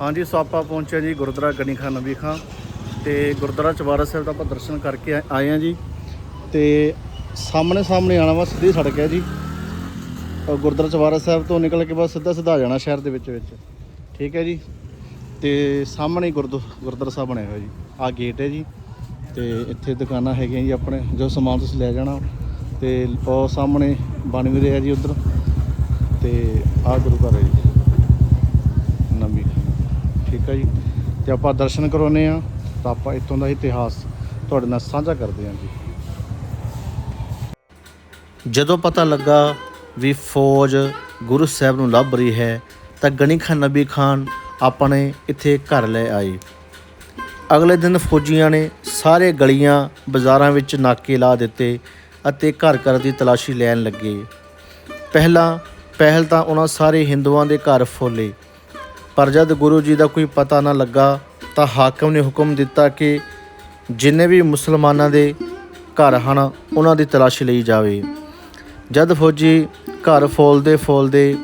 ਹਾਂਜੀ, ਸੋ ਆਪਾਂ ਪਹੁੰਚੇ ਜੀ ਗੁਰਦੁਆਰਾ ਗਨੀ ਖਾਨ ਨਬੀ ਖਾਂ ਤੇ ਗੁਰਦੁਆਰਾ ਚਵਾਰਾ ਸਾਹਿਬ ਦਾ ਆਪਾਂ ਦਰਸ਼ਨ ਕਰਕੇ ਆ- ਆਏ ਆ ਜੀ। ਤੇ ਸਾਹਮਣੇ ਸਾਹਮਣੇ ਆਣਾ ਵਾ ਸਿੱਧੀ ਸੜਕ ਹੈ ਜੀ। ਗੁਰਦੁਆਰਾ ਚਵਾਰਾ ਸਾਹਿਬ ਤੋਂ ਨਿਕਲ ਕੇ ਬਸ ਸਿੱਧਾ ਸਿੱਧਾ ਆ ਜਾਣਾ ਸ਼ਹਿਰ ਦੇ ਵਿੱਚ ਵਿੱਚ। ਠੀਕ ਹੈ ਜੀ। ਤੇ ਸਾਹਮਣੇ ਹੀ ਗੁਰਦੁਆਰਾ ਸਾਹਿਬ ਬਣਿਆ ਹੋਇਆ ਜੀ। ਆ ਗੇਟ ਹੈ ਜੀ। ਤੇ ਇੱਥੇ ਦੁਕਾਨਾਂ ਹੈਗੀਆਂ ਜੀ ਆਪਣੇ, ਜੋ ਸਮਾਨ ਤੁਸੀਂ ਲੈ ਜਾਣਾ। ਤੇ ਉਹ ਸਾਹਮਣੇ ਬਣ ਵੀ ਰਿਹਾ ਜੀ ਉਧਰ। ਤੇ ਆ ਗੁਰੂ ਘਰ ਹੈ ਜੀ। ਠੀਕ ਹੈ ਜੀ। ਤੇ ਆਪਾਂ ਦਰਸ਼ਨ ਕਰਾਉਨੇ ਆ ਤਾਂ ਆਪਾਂ ਇੱਥੋਂ ਦਾ ਇਤਿਹਾਸ ਤੁਹਾਡੇ ਨਾਲ ਸਾਂਝਾ ਕਰਦੇ ਹਾਂ ਜੀ। ਜਦੋਂ ਪਤਾ ਲੱਗਾ ਵੀ ਫੌਜ ਗੁਰੂ ਸਾਹਿਬ ਨੂੰ ਲੱਭ ਰਹੀ ਹੈ, ਤਾਂ ਗਨੀ ਖਾਨ ਨਬੀ ਖਾਨ ਆਪਣੇ ਇੱਥੇ ਘਰ ਲੈ ਆਏ। ਅਗਲੇ ਦਿਨ ਫੌਜੀਆਂ ਨੇ ਸਾਰੇ ਗਲੀਆਂ ਬਾਜ਼ਾਰਾਂ ਵਿੱਚ ਨਾਕੇ ਲਾ ਦਿੱਤੇ ਅਤੇ ਘਰ ਘਰ ਦੀ ਤਲਾਸ਼ੀ ਲੈਣ ਲੱਗੇ। ਪਹਿਲਾਂ ਪਹਿਲ ਤਾਂ ਉਹਨਾਂ ਸਾਰੇ ਹਿੰਦੂਆਂ ਦੇ ਘਰ ਫੋਲੇ ਪਰ ਜਦ ਗੁਰੂ ਜੀ ਦਾ ਕੋਈ ਪਤਾ ਨਾ ਲੱਗਾ, ਤਾਂ ਹਾਕਮ ਨੇ ਹੁਕਮ ਦਿੱਤਾ ਕਿ ਜਿੰਨੇ ਵੀ ਮੁਸਲਮਾਨਾਂ ਦੇ ਘਰ ਹਨ, ਉਹਨਾਂ ਦੀ ਤਲਾਸ਼ੀ ਲਈ ਜਾਵੇ। ਜਦ ਫੌਜੀ ਘਰ ਫੋਲਦੇ ਫੋਲਦੇ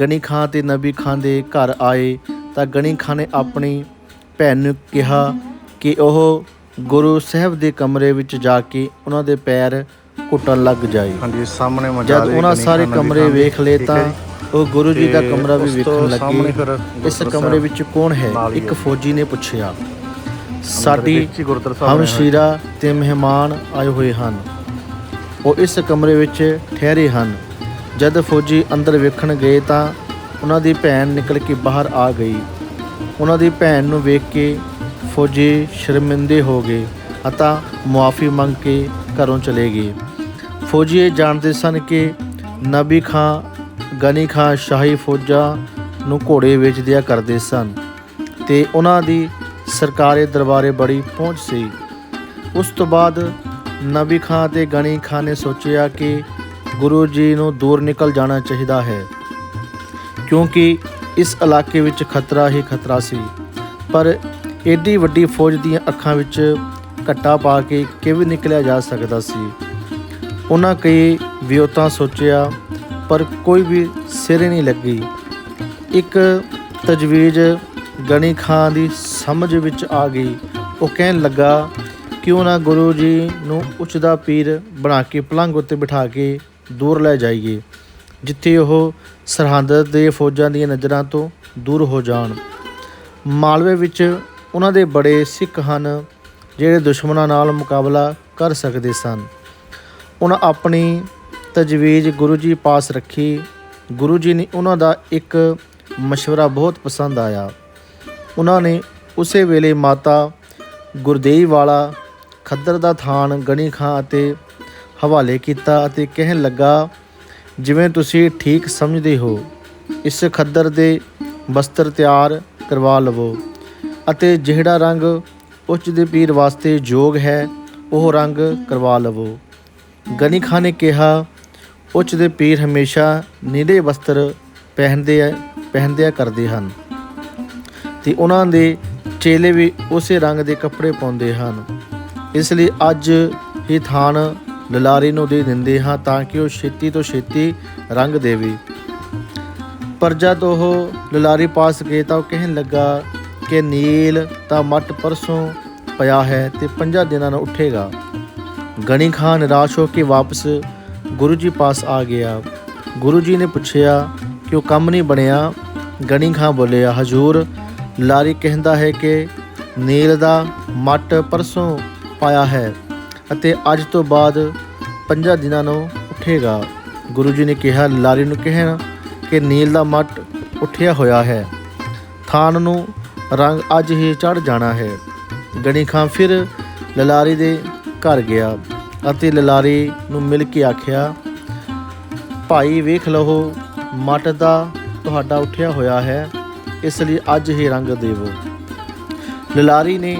ਗਨੀ ਖਾਂ ਤੇ ਨਬੀ ਖਾਂ ਦੇ ਘਰ ਆਏ, ਤਾਂ ਗਨੀ ਖਾਂ ਨੇ ਆਪਣੀ ਭੈਣ ਨੂੰ ਕਿਹਾ ਕਿ ਉਹ ਗੁਰੂ ਸਾਹਿਬ ਦੇ ਕਮਰੇ ਵਿੱਚ ਜਾ ਕੇ ਉਹਨਾਂ ਦੇ ਪੈਰ ਘੁੱਟਣ ਲੱਗ ਜਾਏ। ਹਾਂਜੀ ਸਾਹਮਣੇ ਜਦ ਉਹਨਾਂ ਸਾਰੇ ਕਮਰੇ ਵੇਖ ਲਏ ਤਾਂ ਉਹ ਗੁਰੂ ਜੀ ਦਾ ਕਮਰਾ ਵੀ ਵੇਖਣ ਸਾਹਮਣੇ ਲੱਗੇ ਇਸ ਕਮਰੇ ਵਿੱਚ ਕੌਣ ਹੈ? ਇੱਕ। ਫੌਜੀ ਨੇ ਪੁੱਛਿਆ। ਸਾਡੀ। ਹਮਸ਼ੀਰਾ ਤੇ ਮਹਿਮਾਨ ਆਏ ਹੋਏ ਹਨ। ਉਹ ਇਸ ਕਮਰੇ ਵਿੱਚ ਠਹਿਰੇ ਹਨ। ਜਦ ਫੌਜੀ ਅੰਦਰ ਵੇਖਣ ਗਏ ਤਾਂ ਉਹਨਾਂ ਦੀ ਭੈਣ ਨਿਕਲ ਕੇ ਬਾਹਰ ਆ ਗਈ। ਉਹਨਾਂ ਦੀ ਭੈਣ ਨੂੰ ਵੇਖ ਕੇ ਫੌਜੀ ਸ਼ਰਮਿੰਦੇ ਹੋ ਗਏ ਅਤੇ ਮੁਆਫੀ ਮੰਗ ਕੇ ਘਰੋਂ ਚਲੇ ਗਏ। ਫੌਜੀ ਇਹ ਜਾਣਦੇ ਸਨ ਕਿ ਨਬੀ ਖਾਂ, ਗਨੀ ਖਾਂ, ਸ਼ਾਹੀ ਫੌਜਾਂ ਨੂੰ ਘੋੜੇ ਵੇਚ ਦਿਆ ਕਰਦੇ ਸਨ ਤੇ ਉਹਨਾਂ ਦੀ ਸਰਕਾਰੀ ਦਰਬਾਰੇ ਬੜੀ ਪਹੁੰਚ ਸੀ। ਉਸ ਤੋਂ ਬਾਅਦ ਨਬੀ ਖਾਂ ਤੇ ਗਨੀ ਖਾਂ ਨੇ ਸੋਚਿਆ ਕਿ ਗੁਰੂ ਜੀ ਨੂੰ ਦੂਰ ਨਿਕਲ ਜਾਣਾ ਚਾਹੀਦਾ ਹੈ, ਕਿਉਂਕਿ ਇਸ ਇਲਾਕੇ ਵਿੱਚ ਖਤਰਾ ਹੀ ਖਤਰਾ ਸੀ। ਪਰ ਏਡੀ ਵੱਡੀ ਫੌਜ ਦੀਆਂ ਅੱਖਾਂ ਵਿੱਚ ਘੱਟਾ ਪਾ ਕੇ ਕਿਵੇਂ ਨਿਕਲਿਆ ਜਾ ਸਕਦਾ ਸੀ? ਉਹਨਾਂ ਕਈ ਵਿਉਤਾਂ ਸੋਚਿਆ, ਪਰ ਕੋਈ ਵੀ ਸਿਰੇ ਨਹੀਂ ਲੱਗੀ। ਇੱਕ ਤਜਵੀਜ਼ ਗਨੀ ਖਾਨ ਦੀ ਸਮਝ ਵਿੱਚ ਆ ਗਈ। ਉਹ ਕਹਿਣ ਲੱਗਾ, ਕਿਉਂ ਨਾ ਗੁਰੂ ਜੀ ਨੂੰ ਉੱਚਦਾ ਪੀਰ ਬਣਾ ਕੇ ਪਲੰਘ ਉੱਤੇ ਬਿਠਾ ਕੇ ਦੂਰ ਲੈ ਜਾਈਏ, ਜਿੱਥੇ ਉਹ ਸਰਹੰਦ ਦੇ ਫੌਜਾਂ ਦੀਆਂ ਨਜ਼ਰਾਂ ਤੋਂ ਦੂਰ ਹੋ ਜਾਣ। ਮਾਲਵੇ ਵਿੱਚ ਉਹਨਾਂ ਦੇ ਬੜੇ ਸਿੱਖ ਹਨ, ਜਿਹੜੇ ਦੁਸ਼ਮਣਾਂ ਨਾਲ ਮੁਕਾਬਲਾ ਕਰ ਸਕਦੇ ਸਨ। ਉਹਨਾਂ ਆਪਣੀ ਤਜਵੀਜ਼ ਗੁਰੂ ਜੀ ਪਾਸ ਰੱਖੀ ਗੁਰੂ ਜੀ ਨੇ ਉਹਨਾਂ ਦਾ ਇੱਕ مشورہ ਬਹੁਤ ਪਸੰਦ ਆਇਆ ਉਹਨਾਂ ਨੇ ਉਸੇ ਵੇਲੇ ਮਾਤਾ ਗੁਰਦੇਵ ਵਾਲਾ ਖੱਦਰ ਦਾ ਥਾਨ ਗਣੀ ਖਾਂ ਅਤੇ ਹਵਾਲੇ ਕੀਤਾ ਅਤੇ ਕਹਿਣ ਲੱਗਾ ਜਿਵੇਂ ਤੁਸੀਂ ਠੀਕ ਸਮਝਦੇ ਹੋ ਇਸ ਖੱਦਰ ਦੇ ਬਸਤਰ ਤਿਆਰ ਕਰਵਾ ਲਵੋ ਅਤੇ ਜਿਹੜਾ ਰੰਗ ਉੱਚ ਦੇ ਪੀਰ ਵਾਸਤੇ ਯੋਗ ਹੈ ਉਹ ਰੰਗ ਕਰਵਾ ਲਵੋ ਗਨੀ ਖਾਨ ਨੇ ਕਿਹਾ, ਉੱਚ ਦੇ ਪੀਰ ਹਮੇਸ਼ਾ ਨੀਲੇ ਵਸਤਰ ਪਹਿਨਦੇ ਆ, ਪਹਿਨਦਿਆ ਕਰਦੇ ਹਨ ਤੇ ਉਹਨਾਂ ਦੇ ਚੇਲੇ ਵੀ ਉਸੇ ਰੰਗ ਦੇ ਕੱਪੜੇ ਪਾਉਂਦੇ ਹਨ। ਇਸ ਲਈ ਅੱਜ ਹੀ ਥਾਨ ਲਲਾਰੀ ਨੂੰ ਦੇ ਦਿੰਦੇ ਹਾਂ ਤਾਂ ਕਿ ਉਹ ਛੇਤੀ ਤੋਂ ਛੇਤੀ ਰੰਗ ਦੇਵੇ। ਪਰ ਜਦ ਉਹ ਲਲਾਰੀ ਪਾਸ ਗਏ ਤਾਂ ਉਹ ਕਹਿਣ ਲੱਗਾ ਕਿ ਨੀਲ ਤਾਂ ਮੱਟ ਪਰਸੋਂ ਪਿਆ ਹੈ ਤੇ ਪੰਜਾਂ ਦਿਨਾਂ ਨੂੰ ਉੱਠੇਗਾ। ਗਣੀ ਖਾਨ ਨਿਰਾਸ਼ ਹੋ ਕੇ ਵਾਪਸ ਗੁਰੂ ਜੀ ਪਾਸ ਆ ਗਿਆ। ਗੁਰੂ ਜੀ ਨੇ ਪੁੱਛਿਆ ਕਿ ਉਹ ਕੰਮ ਨਹੀਂ ਬਣਿਆ? ਗਣੀ ਖਾਨ ਬੋਲਿਆ, ਹਜੂਰ, ਲਾਰੀ ਕਹਿੰਦਾ ਹੈ ਕਿ ਨੀਲ ਦਾ ਮੱਟ ਪਰਸੋਂ ਪਾਇਆ ਹੈ ਅਤੇ ਅੱਜ ਤੋਂ ਬਾਅਦ ਪੰਜਾਂ ਦਿਨਾਂ ਨੂੰ ਉੱਠੇਗਾ। ਗੁਰੂ ਜੀ ਨੇ ਕਿਹਾ, ਲਾਰੀ ਨੂੰ ਕਹਿਣਾ ਕਿ ਨੀਲ ਦਾ ਮੱਟ ਉੱਠਿਆ ਹੋਇਆ ਹੈ। ਥਾਨ ਨੂੰ ਰੰਗ ਅੱਜ ਹੀ ਚੜ ਜਾਣਾ ਹੈ। ਗਣੀ ਖਾਂ ਫਿਰ ਲਲਾਰੀ ਦੇ ਘਰ ਗਿਆ ਅਤੇ ਲਲਾਰੀ ਨੂੰ ਮਿਲ ਕੇ ਆਖਿਆ, ਭਾਈ ਵੇਖ ਲਓ, ਮੱਟ ਦਾ ਤੁਹਾਡਾ ਉੱਠਿਆ ਹੋਇਆ ਹੈ, ਇਸ ਲਈ ਅੱਜ ਹੀ ਰੰਗ ਦੇਵੋ। ਲਲਾਰੀ ਨੇ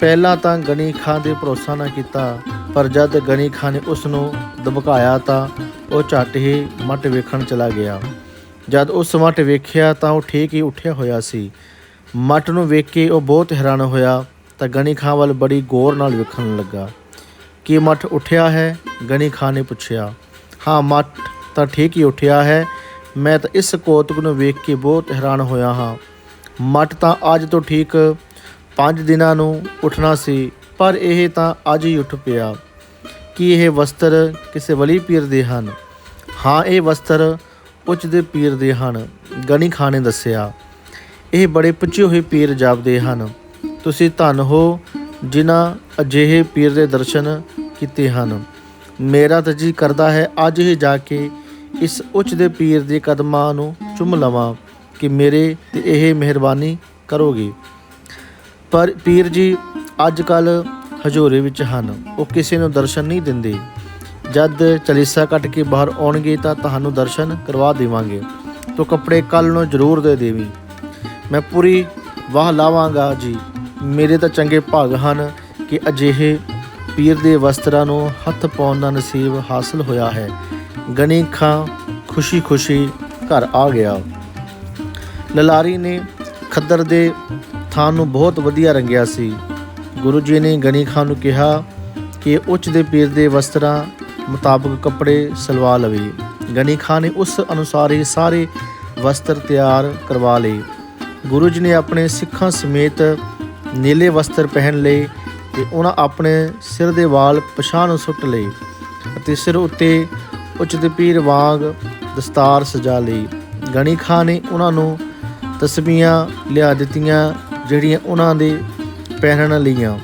ਪਹਿਲਾਂ ਤਾਂ ਗਣੀ ਖਾਂ ਦੇ ਭਰੋਸਾ ਨਾ ਕੀਤਾ, ਪਰ ਜਦ ਗਣੀ ਖਾਂ ਨੇ ਉਸ ਨੂੰ ਦਬਕਾਇਆ ਤਾਂ ਉਹ ਝੱਟ ਹੀ ਮੱਟ ਵੇਖਣ ਚਲਾ ਗਿਆ। ਜਦ ਉਸ ਮੱਟ ਵੇਖਿਆ ਤਾਂ ਉਹ ਠੀਕ ਹੀ ਉੱਠਿਆ ਹੋਇਆ ਸੀ। ਮੱਟ ਨੂੰ ਵੇਖ ਕੇ ਉਹ ਬਹੁਤ ਹੈਰਾਨ ਹੋਇਆ ਤਾਂ ਗਣੀ ਖਾਂ ਵੱਲ ਬੜੀ ਗੌਰ ਨਾਲ ਵੇਖਣ ਲੱਗਾ। ਕੀ ਮੱਠ ਉੱਠਿਆ ਹੈ? ਗਣੀ ਖਾਨ ਨੇ ਪੁੱਛਿਆ। ਹਾਂ, ਮੱਠ ਤਾਂ ਠੀਕ ਹੀ ਉੱਠਿਆ ਹੈ। ਮੈਂ ਤਾਂ ਇਸ ਕੌਤਕ ਨੂੰ ਵੇਖ ਕੇ ਬਹੁਤ ਹੈਰਾਨ ਹੋਇਆ ਹਾਂ। ਮੱਠ ਤਾਂ ਅੱਜ ਤੋਂ ਠੀਕ 5 ਦਿਨਾਂ ਨੂੰ ਉੱਠਣਾ ਸੀ, ਪਰ ਇਹ ਤਾਂ ਅੱਜ ਹੀ ਉੱਠ ਪਿਆ। ਕੀ ਇਹ ਵਸਤਰ ਕਿਸੇ ਵਲੀ ਪੀਰ ਦੇ ਹਨ? ਹਾਂ, ਇਹ ਵਸਤਰ ਉੱਚ ਦੇ ਪੀਰ ਦੇ ਹਨ, ਗਣੀ ਖਾਨ ਨੇ ਦੱਸਿਆ। ਇਹ ਬੜੇ ਪੁੱਛੇ ਹੋਏ ਪੀਰ ਜਾਪਦੇ ਹਨ। ਤੁਸੀਂ ਧੰਨ ਹੋ ਜਿਨ੍ਹਾਂ ਅਜਿਹੇ ਪੀਰ ਦੇ ਦਰਸ਼ਨ ਕੀਤੇ ਹਨ। ਮੇਰਾ ਤਾਂ ਜੀ ਕਰਦਾ ਹੈ ਅੱਜ ਹੀ ਜਾ ਕੇ ਇਸ ਉੱਚ ਦੇ ਪੀਰ ਦੇ ਕਦਮਾਂ ਨੂੰ ਚੁੰਮ ਲਵਾਂ ਕਿ ਮੇਰੇ ਤੇ ਇਹ ਮਿਹਰਬਾਨੀ ਕਰੋਗੇ। ਪਰ ਪੀਰ ਜੀ ਅੱਜ ਕੱਲ ਹਜੂਰੇ ਵਿੱਚ ਹਨ। ਉਹ ਕਿਸੇ ਨੂੰ ਦਰਸ਼ਨ ਨਹੀਂ ਦਿੰਦੇ। ਜਦ ਚਲੀਸਾ ਕੱਟ ਕੇ ਬਾਹਰ ਆਉਣਗੇ ਤਾਂ ਤੁਹਾਨੂੰ ਦਰਸ਼ਨ ਕਰਵਾ ਦੇਵਾਂਗੇ। ਤੋ ਕੱਪੜੇ ਕੱਲ ਨੂੰ ਜ਼ਰੂਰ ਦੇ ਦੇਵੀ। ਮੈਂ ਪੂਰੀ ਵਾਹ ਲਾਵਾਂਗਾ ਜੀ। ਮੇਰੇ ਤਾਂ ਚੰਗੇ ਭਾਗ ਹਨ ਕਿ ਅਜਿਹੇ ਪੀਰ ਦੇ ਵਸਤਰਾਂ ਨੂੰ ਹੱਥ ਪਾਉਣ ਦਾ ਨਸੀਬ ਹਾਸਲ ਹੋਇਆ ਹੈ। ਗਣੀ ਖਾਂ ਖੁਸ਼ੀ-ਖੁਸ਼ੀ ਘਰ ਆ ਗਿਆ। ਲਲਾਰੀ ਨੇ ਖੱਦਰ ਦੇ ਥਾਂ ਨੂੰ ਬਹੁਤ ਵਧੀਆ ਰੰਗਿਆ ਸੀ। ਗੁਰੂ ਜੀ ਨੇ ਗਣੀ ਖਾਂ ਨੂੰ ਕਿਹਾ ਕਿ ਉੱਚ ਦੇ ਪੀਰ ਦੇ ਵਸਤਰਾਂ ਮੁਤਾਬਕ ਕੱਪੜੇ ਸਲਵਾ ਲਵੇ। ਗਣੀ ਖਾਂ ਨੇ ਉਸ ਅਨੁਸਾਰ ਹੀ ਸਾਰੇ ਵਸਤਰ ਤਿਆਰ ਕਰਵਾ ਲਏ। ਗੁਰੂ ਜੀ ਨੇ ਆਪਣੇ ਸਿੱਖਾਂ ਸਮੇਤ ਨੀਲੇ ਵਸਤਰ ਪਹਿਨ ਲਏ। ਤੇ ਉਹਨਾਂ ਆਪਣੇ ਸਿਰ ਦੇ ਵਾਲ ਪਛਾਹ ਨੂੰ ਸੁੱਟ ਲਏ ਅਤੇ ਸਿਰ ਉੱਤੇ ਉੱਚ ਪੀਰ ਵਾਂਗ ਦਸਤਾਰ ਸਜਾ ਲਈ। ਗਣੀ ਖਾਨ ਨੇ ਉਹਨਾਂ ਨੂੰ ਤਸਬੀਹਾਂ ਲਿਆ ਦਿੱਤੀਆਂ, ਜਿਹੜੀਆਂ ਉਹਨਾਂ ਦੇ ਪਹਿਨਣ ਲਈਆਂ।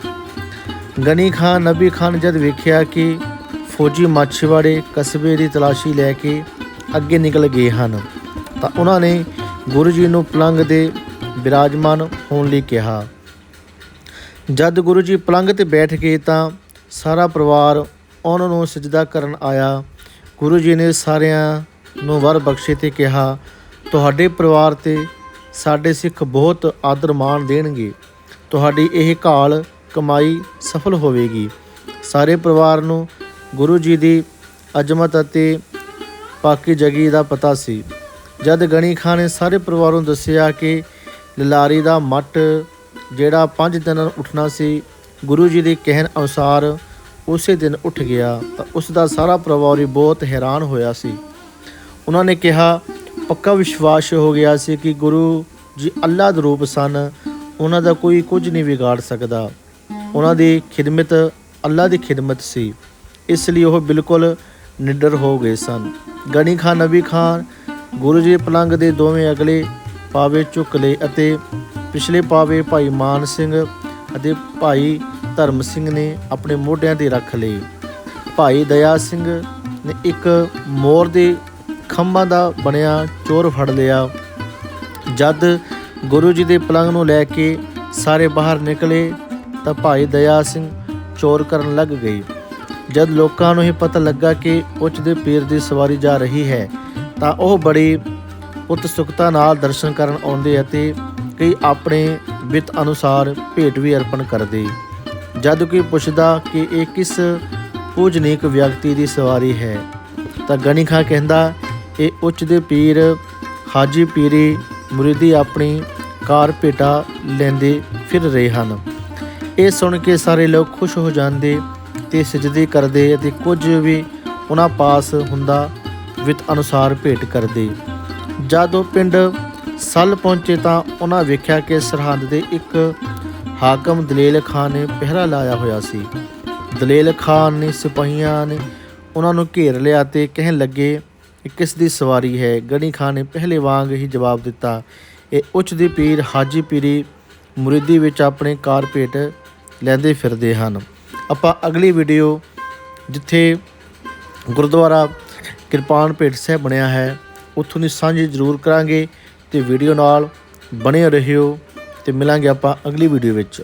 ਗਨੀ ਖਾਨ ਨਬੀ ਖਾਨ ਜਦ ਵੇਖਿਆ ਕਿ ਫੌਜੀ ਮਾਛੀਵਾੜੇ ਕਸਬੇ ਦੀ ਤਲਾਸ਼ੀ ਲੈ ਕੇ ਅੱਗੇ ਨਿਕਲ ਗਏ ਹਨ, ਤਾਂ ਉਹਨਾਂ ਨੇ ਗੁਰੂ ਜੀ ਨੂੰ ਪਲੰਗ ਦੇ ਬਿਰਾਜਮਾਨ ਹੋਣ ਲਈ ਕਿਹਾ। ਜਦ ਗੁਰੂ ਜੀ ਪਲੰਗ ਤੇ ਬੈਠ ਗਏ ਤਾਂ ਸਾਰਾ ਪਰਿਵਾਰ ਉਹਨਾਂ ਨੂੰ ਸਜਦਾ ਕਰਨ ਆਇਆ। ਗੁਰੂ ਜੀ ਨੇ ਸਾਰਿਆਂ ਨੂੰ ਵਰ ਬਖਸ਼ੇ ਤੇ ਕਿਹਾ, ਤੁਹਾਡੇ ਪਰਿਵਾਰ ਤੇ ਸਾਡੇ ਸਿੱਖ ਬਹੁਤ ਆਦਰ ਮਾਣ ਦੇਣਗੇ। ਤੁਹਾਡੀ ਇਹ ਘਾਲ ਕਮਾਈ ਸਫਲ ਹੋਵੇਗੀ। ਸਾਰੇ ਪਰਿਵਾਰ ਨੂੰ ਗੁਰੂ ਜੀ ਦੀ ਅਜ਼ਮਤ ਅਤੇ ਪਾਕੀ ਜਗੀ ਦਾ ਪਤਾ ਸੀ। ਜਦ ਗਣੀ ਖਾਨ ਨੇ ਸਾਰੇ ਪਰਿਵਾਰ ਨੂੰ ਦੱਸਿਆ ਕਿ ਲਲਾਰੀ ਦਾ ਮੱਟ ਜਿਹੜਾ 5 ਦਿਨਾਂ ਉੱਠਣਾ ਸੀ, ਗੁਰੂ ਜੀ ਦੇ ਕਹਿਣ ਅਨੁਸਾਰ ਉਸੇ ਦਿਨ ਉੱਠ ਗਿਆ ਤਾਂ ਉਸ ਦਾ ਸਾਰਾ ਪਰਿਵਾਰ ਹੀ ਬਹੁਤ ਹੈਰਾਨ ਹੋਇਆ ਸੀ। ਉਹਨਾਂ ਨੇ ਕਿਹਾ, ਪੱਕਾ ਵਿਸ਼ਵਾਸ ਹੋ ਗਿਆ ਸੀ ਕਿ ਗੁਰੂ ਜੀ ਅੱਲਾ ਦੇ ਰੂਪ ਸਨ, ਉਹਨਾਂ ਦਾ ਕੋਈ ਕੁਝ ਨਹੀਂ ਵਿਗਾੜ ਸਕਦਾ। ਉਹਨਾਂ ਦੀ ਖਿਦਮਤ ਅੱਲਾ ਦੀ ਖਿਦਮਤ ਸੀ, ਇਸ ਲਈ ਉਹ ਬਿਲਕੁਲ ਨਿਡਰ ਹੋ ਗਏ ਸਨ। ਗਣੀ ਖਾਨ, ਨਬੀ ਖਾਨ, ਗੁਰੂ ਜੀ ਪਲੰਗ ਦੇ ਦੋਵੇਂ ਅਗਲੇ ਪਾਵੇ ਚੁੱਕ ਲਏ ਅਤੇ ਪਿਛਲੇ ਪਾਵੇ ਭਾਈ ਮਾਨ ਸਿੰਘ ਅਤੇ ਭਾਈ ਧਰਮ ਸਿੰਘ ਨੇ ਆਪਣੇ ਮੋਢਿਆਂ ਤੇ ਰੱਖ ਲਏ। ਭਾਈ ਦਇਆ ਸਿੰਘ ਨੇ ਇੱਕ ਮੋਰ ਦੇ ਖੰਭਾਂ ਦਾ ਬਣਿਆ ਚੋਰ ਫੜ ਲਿਆ। ਜਦ ਗੁਰੂ ਜੀ ਦੇ ਪਲੰਗ ਨੂੰ ਲੈ ਕੇ ਸਾਰੇ ਬਾਹਰ ਨਿਕਲੇ ਤਾਂ ਭਾਈ ਦਇਆ ਸਿੰਘ ਚੋਰ ਕਰਨ ਲੱਗ ਗਏ। ਜਦ ਲੋਕਾਂ ਨੂੰ ਇਹ ਪਤਾ ਲੱਗਾ ਕਿ ਉੱਚ ਦੇ ਪੀਰ ਦੀ ਸਵਾਰੀ ਜਾ ਰਹੀ ਹੈ ਤਾਂ ਉਹ ਬੜੀ ਉਤਸੁਕਤਾ ਨਾਲ ਦਰਸ਼ਨ ਕਰਨ ਆਉਂਦੇ ਅਤੇ ਕਈ ਆਪਣੇ ਬਿਤ ਅਨੁਸਾਰ ਭੇਟ ਵੀ ਅਰਪਣ ਕਰਦੇ। ਜਦ ਕੋਈ ਪੁੱਛਦਾ ਕਿ ਇਹ ਕਿਸ ਪੂਜਨੀਕ ਵਿਅਕਤੀ ਦੀ ਸਵਾਰੀ ਹੈ, ਤਾਂ ਗਣੀ ਖਾਂ ਕਹਿੰਦਾ, ਇਹ ਉੱਚ ਦੇ ਪੀਰ, ਹਾਜੀ ਪੀਰੀ ਮੁਰੀਦੀ ਆਪਣੀ ਕਾਰ ਭੇਟਾ ਲੈਂਦੇ ਫਿਰ ਰਹੇ ਹਨ। ਇਹ ਸੁਣ ਕੇ ਸਾਰੇ ਲੋਕ ਖੁਸ਼ ਹੋ ਜਾਂਦੇ ਤੇ ਸਜਦੇ ਕਰਦੇ ਅਤੇ ਕੁਝ ਵੀ ਉਹਨਾਂ ਪਾਸ ਹੁੰਦਾ ਵਿਤ ਅਨੁਸਾਰ ਭੇਟ ਕਰਦੇ। ਜਦ ਉਹ ਪਿੰਡ ਸੱਲ ਪਹੁੰਚੇ ਤਾਂ ਉਹਨਾਂ ਵੇਖਿਆ ਕਿ ਸਰਹੰਦ ਦੇ ਇੱਕ ਹਾਕਮ ਦਲੇਲ ਖਾਨ ਨੇ ਪਹਿਰਾ ਲਾਇਆ ਹੋਇਆ ਸੀ। ਦਲੇਲ ਖਾਨ ਨੇ ਸਿਪਾਹੀਆਂ ਨੇ ਉਹਨਾਂ ਨੂੰ ਘੇਰ ਲਿਆ ਤੇ ਕਹਿਣ ਲੱਗੇ ਇਹ ਕਿਸ ਦੀ ਸਵਾਰੀ ਹੈ? ਗਣੀ ਖਾਨ ਨੇ ਪਹਿਲੇ ਵਾਂਗ ਹੀ ਜਵਾਬ ਦਿੱਤਾ, ਇਹ ਉੱਚ ਦੀ ਪੀਰ ਹਾਜੀ ਪੀਰੀ ਮੁਰੀਦੀ ਵਿੱਚ ਆਪਣੇ ਕਾਰਪੇਟ ਲੈਂਦੇ ਫਿਰਦੇ ਹਨ। ਆਪਾਂ ਅਗਲੀ ਵੀਡੀਓ ਜਿੱਥੇ ਗੁਰਦੁਆਰਾ ਕਿਰਪਾਨ ਭੇਟ ਸਾਹਿਬ ਬਣਿਆ ਹੈ, ਉੱਥੋਂ ਦੀ ਸਾਂਝੀ ਜ਼ਰੂਰ ਕਰਾਂਗੇ। ਤੇ ਵੀਡੀਓ ਨਾਲ ਬਣੇ ਰਹਿਓ ਤੇ ਮਿਲਾਂਗੇ ਆਪਾਂ ਅਗਲੀ ਵੀਡੀਓ ਵਿੱਚ।